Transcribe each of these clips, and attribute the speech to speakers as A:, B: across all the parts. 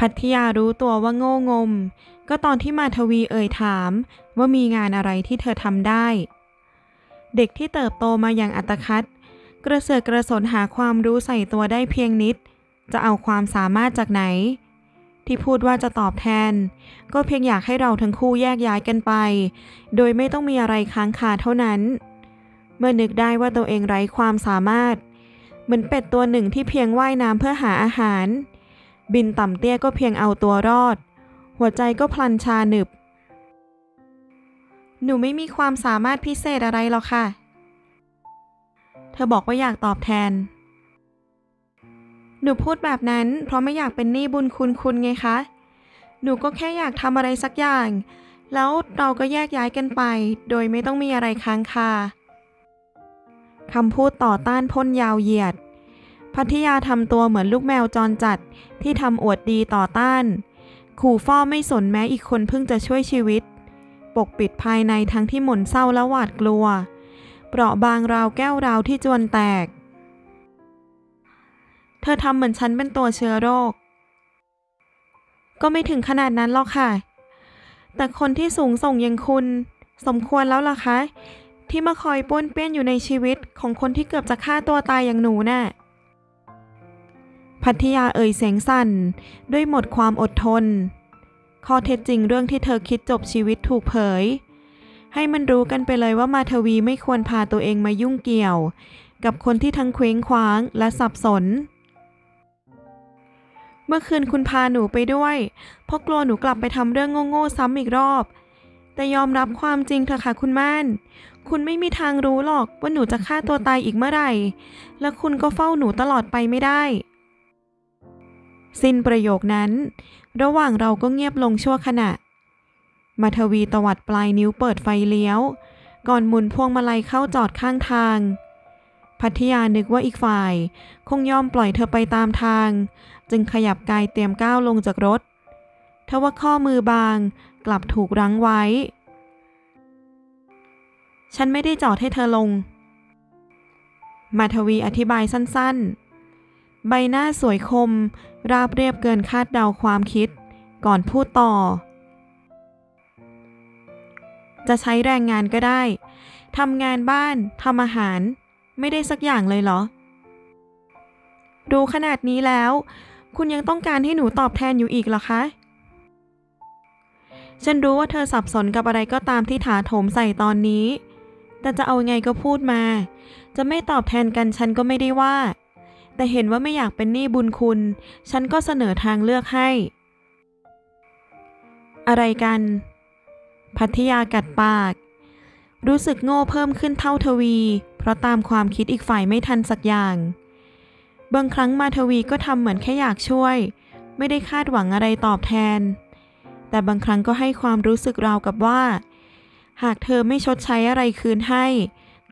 A: พัทยารู้ตัวว่าโง่งม ก็ตอนที่มาทวีเอ่ยถามว่ามีงานอะไรที่เธอทำได้ เด็กที่เติบโตมาอย่างอัตคัดกระเสือกกระสนหาความรู้ใส่ตัวได้เพียงนิด จะเอาความสามารถจากไหน ที่พูดว่าจะตอบแทน ก็เพียงอยากให้เราทั้งคู่แยกย้ายกันไป โดยไม่ต้องมีอะไรค้างคาเท่านั้น เมื่อนึกได้ว่าตัวเองไร้ความสามารถ เหมือนเป็ดตัวหนึ่งที่เพียงว่ายน้ำเพื่อหาอาหาร บินต่ำเตี้ยก็เพียงเอาตัวรอด หัวใจก็พลันชาหนึบ หนูไม่มีความสามารถพิเศษอะไรหรอกค่ะ เธอบอกว่าอยากตอบแทน หนูพูดแบบนั้น เพราะไม่อยากเป็นหนี้บุญคุณคุณไงคะ หนูก็แค่อยากทำอะไรสักอย่าง แล้วเราก็แยกย้ายกันไป โดยไม่ต้องมีอะไรค้างคาคำพูดต่อต้านพ่นยาวเหยียด พัทยาทำตัวเหมือนลูกแมวจรจัดที่ทำอวดดีต่อต้าน ขู่ฟ้อไม่สนแม้อีกคนเพิ่งจะช่วยชีวิต ปกปิดภายในทั้งที่หม่นเศร้าและหวาดกลัว เปราะบางราวแก้วราวที่จวนแตก เธอทำเหมือนฉันเป็นตัวเชื้อโรค ก็ไม่ถึงขนาดนั้นหรอกค่ะ แต่คนที่สูงส่งอย่างคุณ สมควรแล้วล่ะคะ ที่มาคอยป้วนเปี้ยนอยู่ในชีวิตของคนที่เกือบจะฆ่าตัวตายอย่างหนูน่ะ พัทยาเอ่ยเสียงสั่น ด้วยหมดความอดทน ข้อเท็จจริงเรื่องที่เธอคิดจบชีวิตถูกเผย ให้มันรู้กันไปเลยว่ามาทวีไม่ควรพาตัวเองมายุ่งเกี่ยว กับคนที่ทั้งเคว้งคว้างและสับสน เมื่อคืนคุณพาหนูไปด้วยเพราะกลัวหนูกลับไปทำเรื่องโง่ๆซ้ำอีกรอบ แต่ยอมรับความจริงเถอะค่ะคุณม่านคุณไม่มีทางรู้หรอกว่าหนูจะฆ่าตัวตายอีกเมื่อไหร่ และคุณก็เฝ้าหนูตลอดไปไม่ได้ สิ้นประโยคนั้น ระหว่างเราก็เงียบลงชั่วขณะ มาทวีตวัดปลายนิ้วเปิดไฟเลี้ยว ก่อนหมุนพวงมาลัยเข้าจอดข้างทาง พัทยานึกว่าอีกฝ่าย คงยอมปล่อยเธอไปตามทาง จึงขยับกายเตรียมก้าวลงจากรถทว่าข้อมือบางกลับถูกรั้งไว้ ฉันไม่ได้จอดให้เธอลง มาทวีอธิบายสั้นๆ ใบหน้าสวยคม ราบเรียบเกินคาดเดาความคิด ก่อนพูดต่อ จะใช้แรงงานก็ได้ทำงานบ้านทำอาหาร ไม่ได้สักอย่างเลยเหรอรู้ขนาดนี้แล้ว คุณยังต้องการให้หนูตอบแทนอยู่อีกเหรอคะ ฉันรู้ว่าเธอสับสนกับอะไรก็ตามที่ถาโถมใส่ตอนนี้ แต่จะเอาไงก็พูดมา จะไม่ตอบแทนกันฉันก็ไม่ได้ว่า แต่เห็นว่าไม่อยากเป็นหนี้บุญคุณ ฉันก็เสนอทางเลือกให้ อะไรกัน พัทยากัดปาก รู้สึกโง่เพิ่มขึ้นเท่าทวี เพราะตามความคิดอีกฝ่ายไม่ทันสักอย่าง บางครั้งมาทวีก็ทำเหมือนแค่อยากช่วย ไม่ได้คาดหวังอะไรตอบแทน แต่บางครั้งก็ให้ความรู้สึกราวกับว่า หากเธอไม่ชดใช้อะไรคืนให้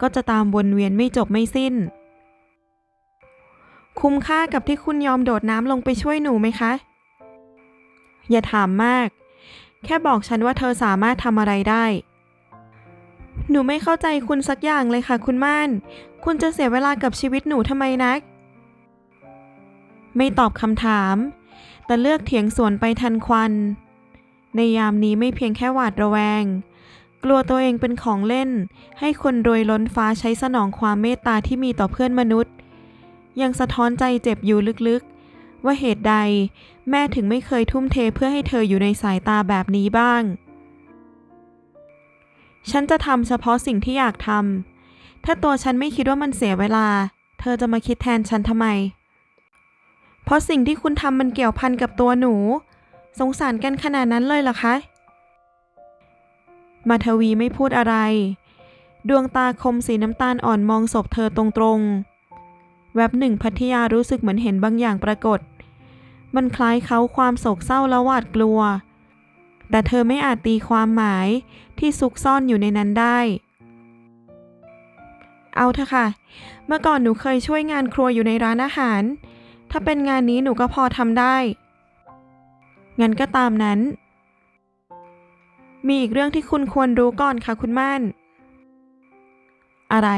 A: ก็จะตามวนเวียนไม่จบไม่สิ้น คุ้มค่ากับที่คุณยอมโดดน้ำลงไปช่วยหนูไหมคะ อย่าถามมาก แค่บอกฉันว่าเธอสามารถทำอะไรได้ หนูไม่เข้าใจคุณสักอย่างเลยค่ะ คุณม่าน คุณจะเสียเวลากับชีวิตหนูทำไมนัก ไม่ตอบคำถาม แต่เลือกเถียงสวนไปทันควัน ในยามนี้ไม่เพียงแค่หวาดระแวง กลัวตัวเองเป็นของเล่น ให้คนรวยล้นฟ้าใช้สนองความเมตตาที่มีต่อเพื่อนมนุษย์ ยังสะท้อนใจเจ็บอยู่ลึกๆ ว่าเหตุใดแม่ถึงไม่เคยทุ่มเทเพื่อให้เธออยู่ในสายตาแบบนี้บ้าง ฉันจะทำเฉพาะสิ่งที่อยากทำ ถ้าตัวฉันไม่คิดว่ามันเสียเวลา เธอจะมาคิดแทนฉันทำไม เพราะสิ่งที่คุณทำมันเกี่ยวพันกับตัวหนู สงสารกันขนาดนั้นเลยเหรอคะมาทวีไม่พูดอะไร ดวงตาคมสีน้ำตาลอ่อนมองศพเธอตรงๆ แวบหนึ่งพัทยารู้สึกเหมือนเห็นบางอย่างปรากฏ มันคล้ายเขาความโศกเศร้าและหวาดกลัว แต่เธอไม่อาจตีความหมายที่ซุกซ่อนอยู่ในนั้นได้ เอาเถอะค่ะ เมื่อก่อนหนูเคยช่วยงานครัวอยู่ในร้านอาหาร ถ้าเป็นงานนี้หนูก็พอทำได้ งั้นก็ตามนั้น มีอีกเรื่องที่คุณควรรู้ก่อนค่ะคุณม่าน อะไร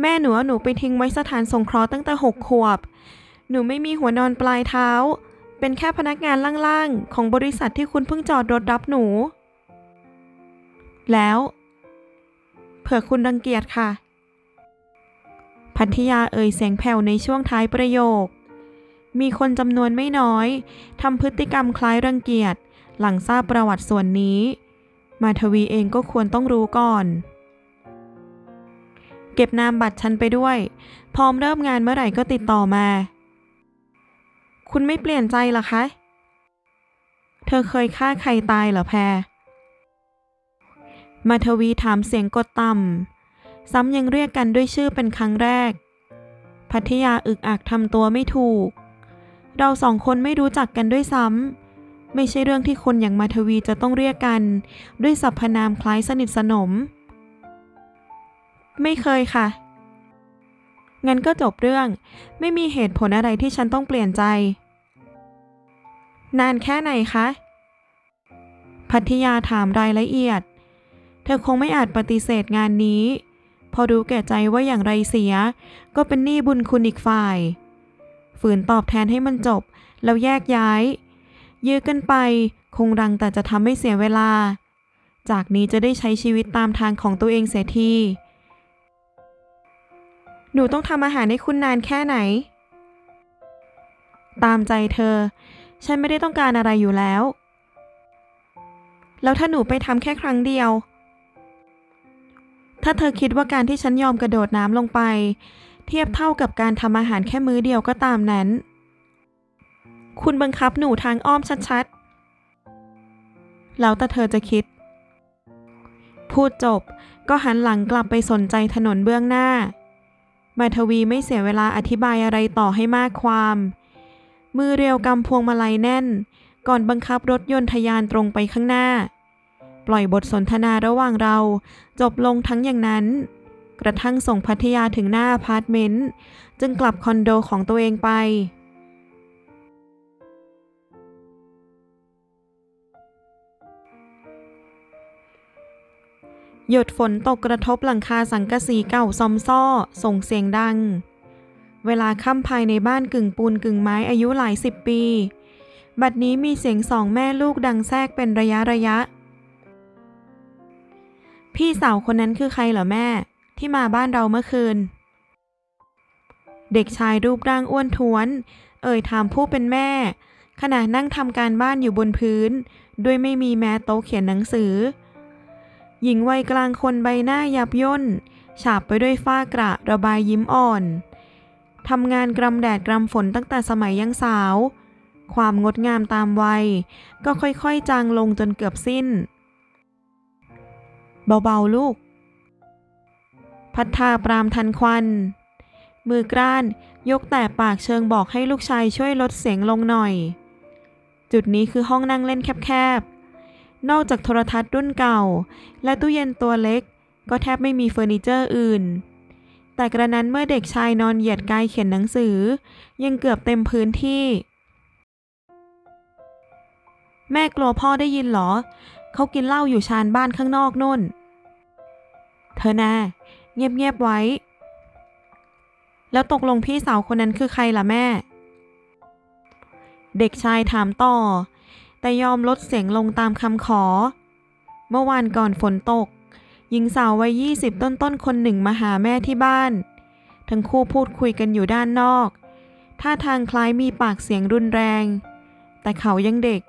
A: แม่หนูเอหนูไปทิ้งไว้สถานสงเคราะห์ตั้งแต่หกขวบ หนูไม่มีหัวนอนปลายเท้า เป็นแค่พนักงานล่างๆ ของบริษัทที่คุณเพิ่งจอดรถรับหนู แล้ว เผื่อคุณรังเกียจค่ะ พัทยาเอ่ยเสียงแผ่วในช่วงท้ายประโยค มีคนจำนวนไม่น้อยทำพฤติกรรมคล้ายรังเกียจ หลังทราบประวัติส่วนนี้ มาทวีเองก็ควรต้องรู้ก่อน เก็บนามบัตรฉันไปด้วย พร้อมเริ่มงานเมื่อไหร่ก็ติดต่อมา คุณไม่เปลี่ยนใจหรอคะ เธอเคยฆ่าใครตายเหรอแพรมาทวีถามเสียงกดต่ำ ซ้ำยังเรียกกันด้วยชื่อเป็นครั้งแรก พัทยาอึกอักทำตัวไม่ถูก เราสองคนไม่รู้จักกันด้วยซ้ำ ไม่ใช่เรื่องที่คนอย่างมาทวีจะต้องเรียกกัน ด้วยสรรพนามคล้ายสนิทสนม ไม่เคยค่ะ งั้นก็จบเรื่อง ไม่มีเหตุผลอะไรที่ฉันต้องเปลี่ยนใจ นานแค่ไหนคะ พัทยาถามรายละเอียด เธอคงไม่อาจปฏิเสธงานนี้ พอรู้แก่ใจว่าอย่างไรเสีย ก็เป็นหนี้บุญคุณอีกฝ่าย ฝืนตอบแทนให้มันจบ แล้วแยกย้าย ยื้อกันไป คงรังแต่จะทำให้เสียเวลา จากนี้จะได้ใช้ชีวิตตามทางของตัวเองเสียที หนูต้องทำอาหารให้คุณนานแค่ไหน ตามใจเธอ ฉันไม่ได้ต้องการอะไรอยู่แล้ว แล้วถ้าหนูไปทำแค่ครั้งเดียว ถ้าเธอคิดว่าการที่ฉันยอมกระโดดน้ำลงไป เทียบเท่ากับการทำอาหารแค่มื้อเดียวก็ตามนั้น คุณบังคับหนูทางอ้อมชัดๆ แล้วแต่เธอจะคิด พูดจบก็หันหลังกลับไปสนใจถนนเบื้องหน้า มาทวีไม่เสียเวลาอธิบายอะไรต่อให้มากความ มือเรียวกำพวงมาลัยแน่น ก่อนบังคับรถยนต์ทะยานตรงไปข้างหน้า ปล่อยบทสนทนาระหว่างเราจบลงทั้งอย่างนั้น กระทั่งส่งพัทยาถึงหน้าอพาร์ตเมนต์ จึงกลับคอนโดของตัวเองไป หยดฝนตกกระทบหลังคาสังกะสีเก่าซอมซ่อส่งเสียงดัง เวลาค่ำภายในบ้านกึ่งปูนกึ่งไม้อายุหลายสิบปี บัดนี้มีเสียงสองแม่ลูกดังแทรกเป็นระยะระยะ พี่สาวคนนั้นคือใครเหรอแม่ ที่มาบ้านเราเมื่อคืน เด็กชายรูปร่างอ้วนท้วน เอ่ยถามผู้เป็นแม่ ขณะนั่งทำการบ้านอยู่บนพื้น ด้วยไม่มีแม้โต๊ะเขียนหนังสือ หญิงวัยกลางคนใบหน้ายับย่น ฉาบไปด้วยฝ้ากระระบายยิ้มอ่อน ทำงานกรำแดดกรำฝนตั้งแต่สมัยยังสาว ความงดงามตามวัย ก็ค่อยๆ จางลงจนเกือบสิ้น เบาๆลูก พัฒนาปรามทันควัน มือกร้านยกแต่ปากเชิงบอกให้ลูกชายช่วยลดเสียงลงหน่อย จุดนี้คือห้องนั่งเล่นแคบๆ นอกจากโทรทัศน์รุ่นเก่า และตู้เย็นตัวเล็ก ก็แทบไม่มีเฟอร์นิเจอร์อื่น แต่กระนั้นเมื่อเด็กชายนอนเหยียดกายเขียนหนังสือ ยังเกือบเต็มพื้นที่ แม่กลัวพ่อได้ยินเหรอ เขากินเหล้าอยู่ชานบ้านข้างนอกนู่น เธอนาเงียบๆไว้ แล้วตกลงพี่สาวคนนั้นคือใครล่ะแม่ เด็กชายถามต่อ แต่ยอมลดเสียงลงตามคำขอ เมื่อวานก่อนฝนตก หญิงสาววัยยี่สิบต้นๆ คนหนึ่งมาหาแม่ที่บ้าน ทั้งคู่พูดคุยกันอยู่ด้านนอก ท่าทางคล้ายมีปากเสียงรุนแรง แต่เขายังเด็ก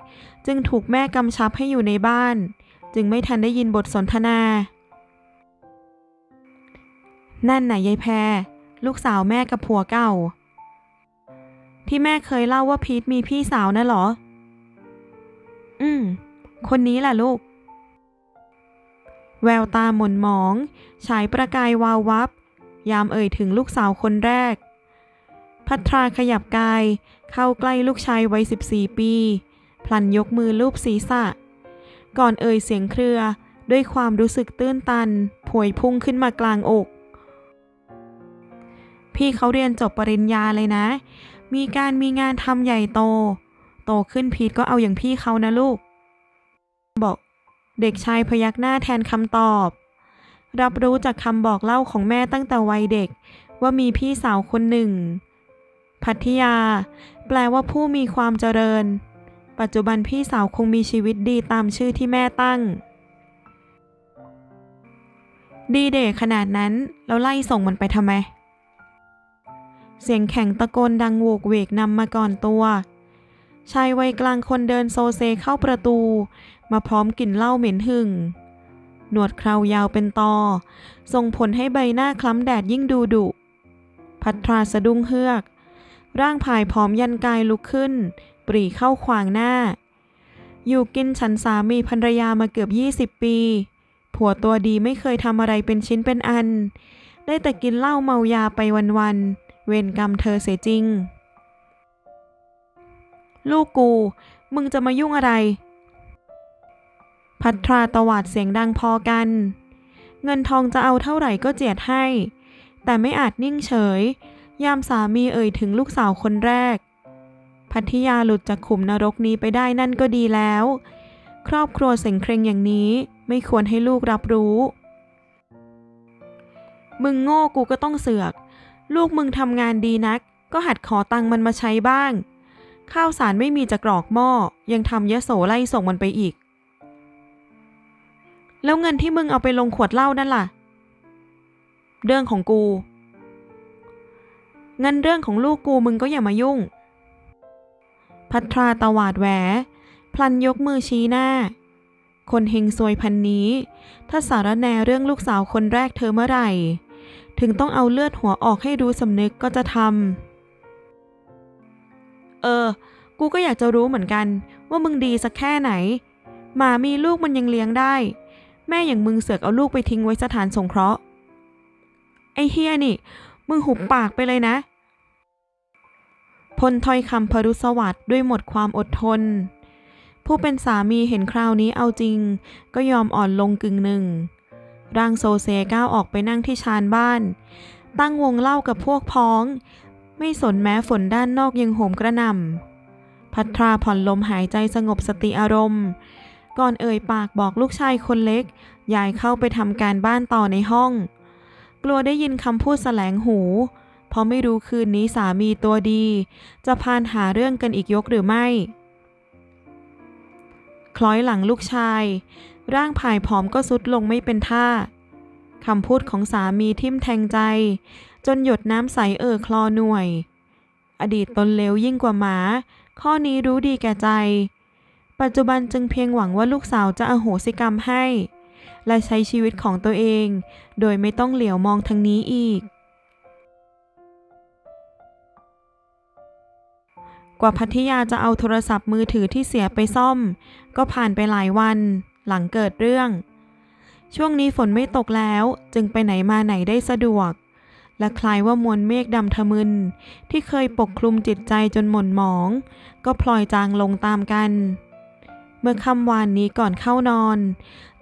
A: จึงถูกแม่กำชับให้อยู่ในบ้าน จึงไม่ทันได้ยินบทสนทนา นั่นน่ะยายแพรลูกสาวแม่กับผัวเก่า ที่แม่เคยเล่าว่าพีทมีพี่สาวนะหรอ อืม คนนี้แหละลูก แววตาหม่นหมอง ฉายประกายวาววับ ยามเอ่ยถึงลูกสาวคนแรก พัทราขยับกาย เข้าใกล้ลูกชายวัย14 ปี พลันยกมือลูบศีรษะ ก่อนเอ่ยเสียงเครือด้วยความรู้สึกตื้นตันผวยพุ่งขึ้นมากลางอก พี่เขาเรียนจบปริญญาเลยนะ มีการมีงานทำใหญ่โต โตขึ้นพีทก็เอาอย่างพี่เขานะลูก บอก เด็กชายพยักหน้าแทนคำตอบ รับรู้จากคำบอกเล่าของแม่ตั้งแต่วัยเด็ก ว่ามีพี่สาวคนหนึ่ง พัทยา แปลว่าผู้มีความเจริญ ปัจจุบันพี่สาวคงมีชีวิตดีตามชื่อที่แม่ตั้ง ดีเดย์ขนาดนั้น แล้วไล่ส่งมันไปทำไมเสียงแข็งตะโกนดังโวกเวกนำมาก่อนตัว ชายวัยกลางคนเดินโซเซเข้าประตู มาพร้อมกลิ่นเหล้าเหม็นหึ่ง หนวดเครายาวเป็นตอ ส่งผลให้ใบหน้าคล้ำแดดยิ่งดูดุ พัทราสะดุ้งเฮือก ร่างผายผอมยันกายลุกขึ้น ปรีเข้าขวางหน้า อยู่กินฉันสามีภรรยามาเกือบ 20 ปี ผัวตัวดีไม่เคยทำอะไรเป็นชิ้นเป็นอัน ได้แต่กินเหล้าเมายาไปวันๆ เวรกรรมเธอเสียจริง ลูกกู มึงจะมายุ่งอะไร พัทราตวาดเสียงดังพอกัน เงินทองจะเอาเท่าไหร่ก็เจียดให้ แต่ไม่อาจนิ่งเฉย ยามสามีเอ่ยถึงลูกสาวคนแรก พัทยาหลุดจากขุมนรกนี้ไปได้นั่นก็ดีแล้ว ครอบครัวเสงเคร่งอย่างนี้ไม่ควรให้ลูกรับรู้ มึงโง่กูก็ต้องเสือก ลูกมึงทำงานดีนัก ก็หัดขอตังค์มันมาใช้บ้าง ข้าวสารไม่มีจะกรอกหม้อ ยังทำยโสไล่ส่งมันไปอีก แล้วเงินที่มึงเอาไปลงขวดเหล้านั่นล่ะ เรื่องของกู เงินเรื่องของลูกกูมึงก็อย่ามายุ่ง พัทราตวาดแหว พลันยกมือชี้หน้า คนเฮงซวยพันนี้ ถ้าสารแนเรื่องลูกสาวคนแรกเธอเมื่อไหร่ ถึงต้องเอาเลือดหัวออกให้รู้สำนึกก็จะทำ เออ กูก็อยากจะรู้เหมือนกัน ว่ามึงดีสักแค่ไหน หมามีลูกมันยังเลี้ยงได้ แม่อย่างมึงเสือกเอาลูกไปทิ้งไว้สถานสงเคราะห์ ไอ้เฮียนี่ มึงหุบปากไปเลยนะ พลถอยคำพรุสวัสด์ด้วยหมดความอดทน ผู้เป็นสามีเห็นคราวนี้เอาจริง ก็ยอมอ่อนลงกึ่งหนึ่ง ร่างโซเซก้าวออกไปนั่งที่ชานบ้าน ตั้งวงเล่ากับพวกพ้อง ไม่สนแม้ฝนด้านนอกยังโหมกระหน่ำพัทราผ่อนลมหายใจสงบสติอารมณ์ ก่อนเอ่ยปากบอกลูกชายคนเล็ก ยายเข้าไปทำการบ้านต่อในห้อง กลัวได้ยินคำพูดแสลงหู เพราะไม่รู้คืนนี้สามีตัวดี จะพานหาเรื่องกันอีกยกหรือไม่ คล้อยหลังลูกชาย ร่างผายผอมก็สุดลงไม่เป็นท่าคำพูดของสามีทิ่มแทงใจ จนหยดน้ำใสเอ่อคลอหน่วย อดีตตนเลวยิ่งกว่าหมา ข้อนี้รู้ดีแก่ใจ ปัจจุบันจึงเพียงหวังว่าลูกสาวจะอโหสิกรรมให้ และใช้ชีวิตของตัวเอง โดยไม่ต้องเหลียวมองทางนี้อีก กว่าพัทยาจะเอาโทรศัพท์มือถือที่เสียไปซ่อม ก็ผ่านไปหลายวัน หลังเกิดเรื่อง ช่วงนี้ฝนไม่ตกแล้วจึงไปไหนมาไหนได้สะดวก และคล้ายว่ามวลเมฆดำทะมึน ที่เคยปกคลุมจิตใจจนหม่นหมอง ก็พลอยจางลงตามกัน เมื่อค่ำวานนี้ก่อนเข้านอน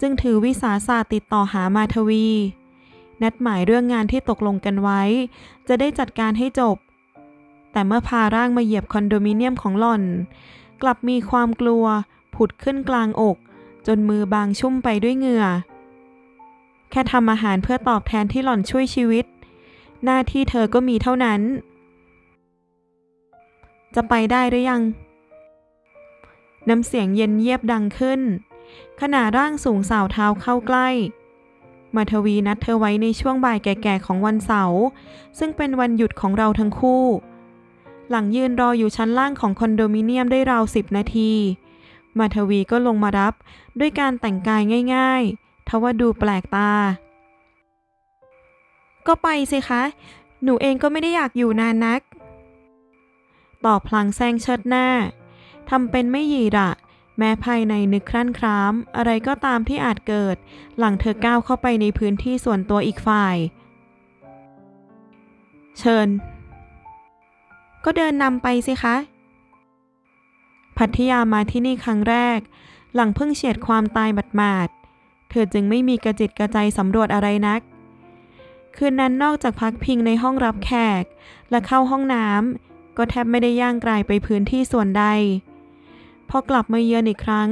A: จึงถือวิสาสะติดต่อหามาทวี นัดหมายเรื่องงานที่ตกลงกันไว้ จะได้จัดการให้จบ แต่เมื่อพาร่างมาเหยียบคอนโดมิเนียมของหล่อน กลับมีความกลัว ผุดขึ้นกลางอก จนมือบางชุ่มไปด้วยเหงื่อ แค่ทำอาหารเพื่อตอบแทนที่หล่อนช่วยชีวิต หน้าที่เธอก็มีเท่านั้น จะไปได้หรือยัง น้ำเสียงเย็นเยียบดังขึ้นขณะร่างสูงสาวเท้าเข้าใกล้มาทวีนัดเธอไว้ในช่วงบ่ายแก่ๆของวันเสาร์ซึ่งเป็นวันหยุดของเราทั้งคู่ หลังยืนรออยู่ชั้นล่างของคอนโดมิเนียมได้ราวสิบนาทีมาทวีก็ลงมารับด้วยการแต่งกายง่ายๆทว่าดูแปลกตา ก็ไปสิคะ หนูเองก็ไม่ได้อยากอยู่นานนักตอบพลางแซงเชิดหน้าทำเป็นไม่หยีระแม้ภายในนึกครั่นคราม อะไรก็ตามที่อาจเกิด หลังเธอก้าวเข้าไปในพื้นที่ส่วนตัวอีกฝ่าย เชิญ ก็เดินนำไปสิคะ พัทยามาที่นี่ครั้งแรก หลังเพิ่งเฉียดความตายหมาดๆเธอจึงไม่มีกระจิตกระใจสำรวจอะไรนัก คืนนั้นนอกจากพักพิงในห้องรับแขก และเข้าห้องน้ำก็แทบไม่ได้ย่างกลายไปพื้นที่ส่วนใด พอกลับมาเยือนอีกครั้ง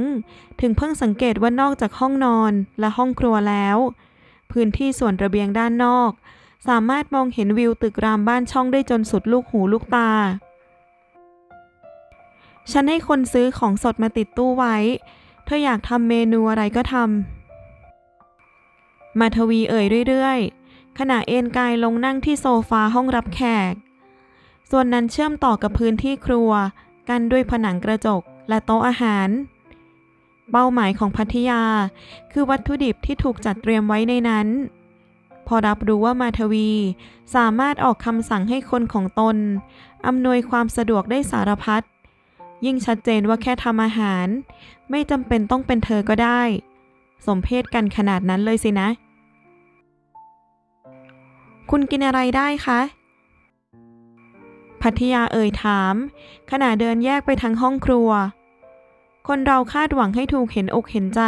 A: ถึงเพิ่งสังเกตว่านอกจากห้องนอนและห้องครัวแล้ว พื้นที่ส่วนระเบียงด้านนอก สามารถมองเห็นวิวตึกรามบ้านช่องได้จนสุดลูกหูลูกตา ฉันให้คนซื้อของสดมาติดตู้ไว้ เธออยากทำเมนูอะไรก็ทำมาทวีเอ่ยเรื่อยๆ ขณะเอนกายลงนั่งที่โซฟาห้องรับแขก ส่วนนั้นเชื่อมต่อกับพื้นที่ครัว กันด้วยผนังกระจกและโต๊ะอาหาร เป้าหมายของพัทยา คือวัตถุดิบที่ถูกจัดเตรียมไว้ในนั้น พอรับรู้ว่ามาทวี สามารถออกคำสั่งให้คนของตนอำนวยความสะดวกได้สารพัดยิ่งชัดเจนว่าแค่ทำอาหาร ไม่จำเป็นต้องเป็นเธอก็ได้ สมเพศกันขนาดนั้นเลยสินะ คุณกินอะไรได้คะพัทยาเอ่ยถาม ขณะเดินแยกไปทางห้องครัว คนเราคาดหวังให้ถูกเห็นอกเห็นใจ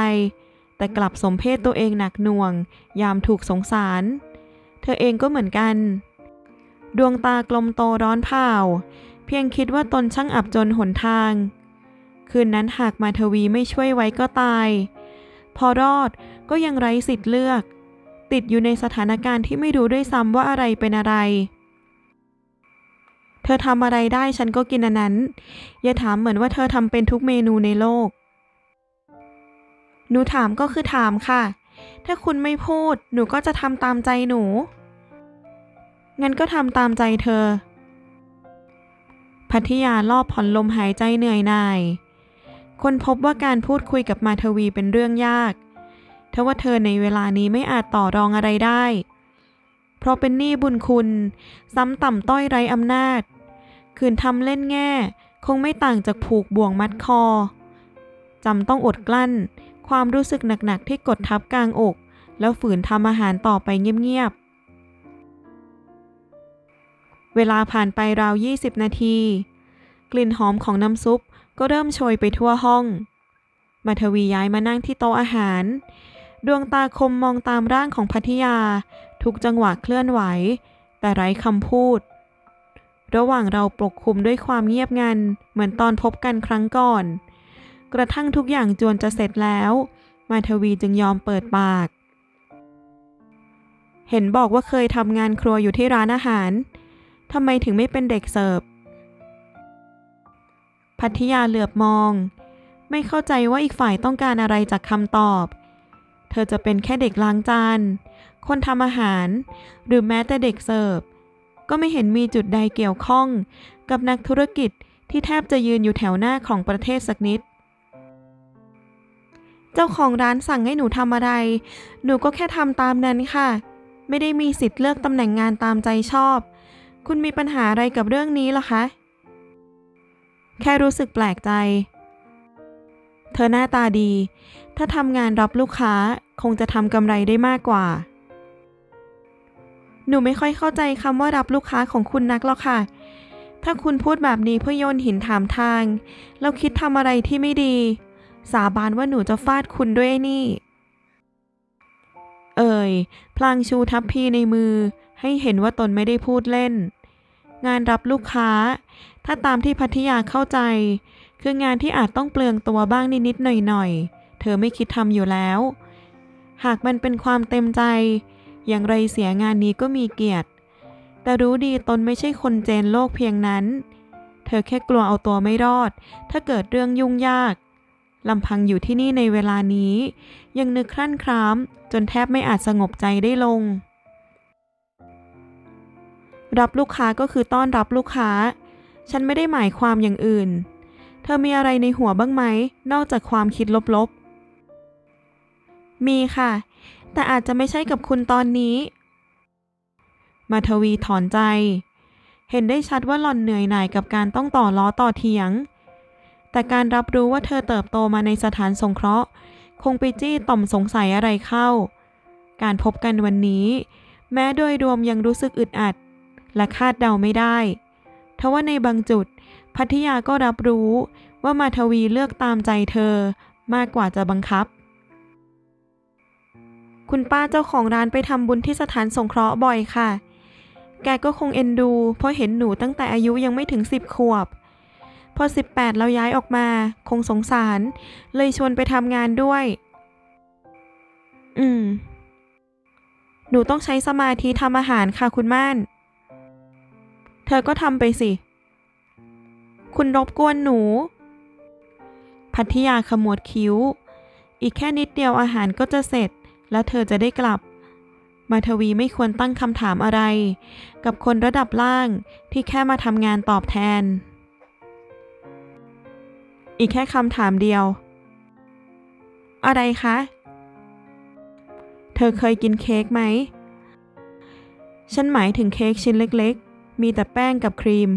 A: แต่กลับสมเพศตัวเองหนักหน่วง ยามถูกสงสาร เธอเองก็เหมือนกัน ดวงตากลมโตร้อนเผาเพียงคิดว่าตนช่างอับจนหนทาง คืนนั้นหากมาทวีไม่ช่วยไว้ก็ตาย พอรอดก็ยังไร้สิทธิ์เลือก ติดอยู่ในสถานการณ์ที่ไม่รู้ด้วยซ้ำว่าอะไรเป็นอะไร เธอทำอะไรได้ฉันก็กินอันนั้น อย่าถามเหมือนว่าเธอทำเป็นทุกเมนูในโลก หนูถามก็คือถามค่ะ ถ้าคุณไม่พูด หนูก็จะทำตามใจหนู งั้นก็ทำตามใจเธอ พัทยารอบผ่อนลมหายใจเหนื่อยหน่าย คนพบว่าการพูดคุยกับมาทวีเป็นเรื่องยาก ทว่าเธอในเวลานี้ไม่อาจต่อรองอะไรได้ เพราะเป็นหนี้บุญคุณ ซ้ำต่ำต้อยไร้อำนาจ คืนทำเล่นแง่ คงไม่ต่างจากผูกบ่วงมัดคอจำต้องอดกลั้น ความรู้สึกหนักๆที่กดทับกลางอก แล้วฝืนทำอาหารต่อไปเงียบๆ เวลาผ่านไปราว 20 นาที กลิ่นหอมของน้ำซุปก็เริ่มโชยไปทั่วห้อง มาทวีย้ายมานั่งที่โต๊ะอาหาร ดวงตาคมมองตามร่างของพัทยา ทุกจังหวะเคลื่อนไหว แต่ไร้คำพูด ระหว่างเราปกคลุมด้วยความเงียบงัน เหมือนตอนพบกันครั้งก่อน กระทั่งทุกอย่างจวนจะเสร็จแล้ว มาทวีจึงยอมเปิดปาก เห็นบอกว่าเคยทำงานครัวอยู่ที่ร้านอาหารทำไมถึงไม่เป็นเด็กเสิร์ฟพัทยาเหลือบมอง ไม่เข้าใจว่าอีกฝ่ายต้องการอะไรจากคำตอบ ธอจะเป็นแค่เด็กล้างจาน คนทำอาหาร หรือแม้แต่เด็กเสิร์ฟ ก็ไม่เห็นมีจุดใดเกี่ยวข้อง กับนักธุรกิจที่แทบจะยืนอยู่แถวหน้าของประเทศสักนิด เจ้าของร้านสั่งให้หนูทำอะไร หนูก็แค่ทำตามนั้นค่ะ ไม่ได้มีสิทธิ์เลือกตำแหน่งงานตามใจชอบ คุณมีปัญหาอะไรกับเรื่องนี้ล่ะคะ แค่รู้สึกแปลกใจเธอหน้าตาดี ถ้าทำงานรับลูกค้า คงจะทำกำไรได้มากกว่า หนูไม่ค่อยเข้าใจคำว่ารับลูกค้าของคุณนักหรอกค่ะ ถ้าคุณพูดแบบนี้เพื่อโยนหินถามทาง แล้วคิดทำอะไรที่ไม่ดี สาบานว่าหนูจะฟาดคุณด้วยนี่ เอ่ย พลางชูทัพพีในมือ ให้เห็นว่าตนไม่ได้พูดเล่น งานรับลูกค้า ถ้าตามที่พัทยาเข้าใจ คืองานที่อาจต้องเปลืองตัวบ้างนิดๆหน่อยๆ เธอไม่คิดทำอยู่แล้ว หากมันเป็นความเต็มใจ อย่างไรเสียงานนี้ก็มีเกียรติ แต่รู้ดีตนไม่ใช่คนเจนโลกเพียงนั้น เธอแค่กลัวเอาตัวไม่รอด ถ้าเกิดเรื่องยุ่งยากลำพังอยู่ที่นี่ในเวลานี้ ยังนึกครั่นครามจนแทบไม่อาจสงบใจได้ลง รับลูกค้าก็คือต้อนรับลูกค้า ฉันไม่ได้หมายความอย่างอื่น เธอมีอะไรในหัวบ้างไหม นอกจากความคิดลบๆ มีค่ะ แต่อาจจะไม่ใช่กับคุณตอนนี้ มาทวีถอนใจ เห็นได้ชัดว่าหล่อนเหนื่อยหน่ายกับการต้องต่อล้อต่อเถียง แต่การรับรู้ว่าเธอเติบโตมาในสถานสงเคราะห์ คงไปจี้ต่อมสงสัยอะไรเข้า การพบกันวันนี้ แม้โดยรวมยังรู้สึกอึดอัด และคาดเดาไม่ได้ทว่าในบางจุด พัทยาก็รับรู้ว่ามาทวีเลือกตามใจเธอมากกว่าจะบังคับ คุณป้าเจ้าของร้านไปทำบุญที่สถานสงเคราะห์บ่อยค่ะ แกก็คงเอ็นดู เพราะเห็นหนูตั้งแต่อายุยังไม่ถึงสิบขวบ พอ 18แล้วย้ายออกมา คงสงสาร เลยชวนไปทำงานด้วย อืม หนูต้องใช้สมาธิทำอาหารค่ะคุณม่าน เธอก็ทำไปสิ คุณรบกวนหนู พัทยาขมวดคิ้ว อีกแค่นิดเดียวอาหารก็จะเสร็จ แล้วเธอจะได้กลับ มาทวีไม่ควรตั้งคำถามอะไร กับคนระดับล่างที่แค่มาทำงานตอบแทน อีกแค่คำถามเดียว อะไรคะ เธอเคยกินเค้กไหม ฉันหมายถึงเค้กชิ้นเล็กๆ มีแต่แป้งกับครีม